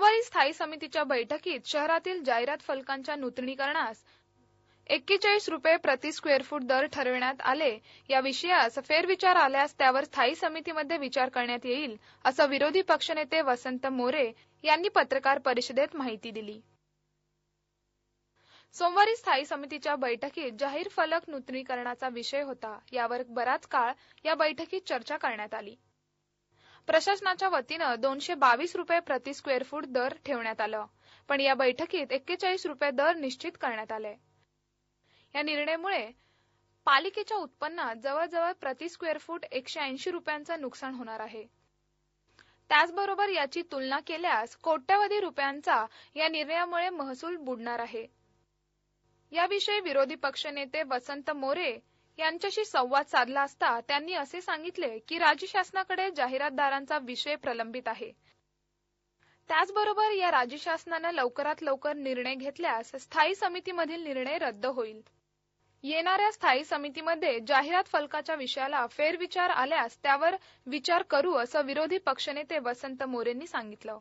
सोमवारी स्थायी समितीच्या बैठकीत शहरातील जाहिरात फलकांच्या नूतनीकरणास एक्केचाळीस रुपये प्रति स्क्वेअर फूट दर ठरविण्यात आले. या विषयास फेरविचार आल्यास त्यावर स्थायी समितीमध्ये विचार करण्यात येईल असं विरोधी पक्षनेते वसंत मोरे यांनी पत्रकार परिषदेत माहिती दिली. सोमवारी स्थायी समितीच्या बैठकीत जाहीर फलक नूतनीकरणाचा विषय होता. यावर बराच काळ या बैठकीत चर्चा करण्यात आली. प्रशासनाच्या वतीनं दोनशे बावीस रुपये प्रति स्क्वेअर फूट दर ठेवण्यात आलं. पण या बैठकीत एक्केचाळीस रुपये दर निश्चित करण्यात आले. या निर्णयामुळे पालिकेच्या उत्पन्नात जवळजवळ प्रति स्क्वेअर फूट एकशे ऐंशी रुपयांचं नुकसान होणार आहे. त्याचबरोबर याची तुलना केल्यास कोट्यवधी रुपयांचा या निर्णयामुळे महसूल बुडणार आहे. याविषयी विरोधी पक्षनेते वसंत मोरे यांच्याशी संवाद साधला असता त्यांनी असे सांगितले की राज्य शासनाकडे जाहिरातदारांचा विषय प्रलंबित आहे. त्याचबरोबर या राज्य शासनानं लवकरात लवकर निर्णय घेतल्यास स्थायी समितीमधील निर्णय रद्द होईल. येणाऱ्या स्थायी समितीमध्ये जाहिरात फलकाच्या विषयाला फेरविचार आल्यास त्यावर विचार करू असं विरोधी पक्षनेते वसंत मोरेंनी सांगितलं.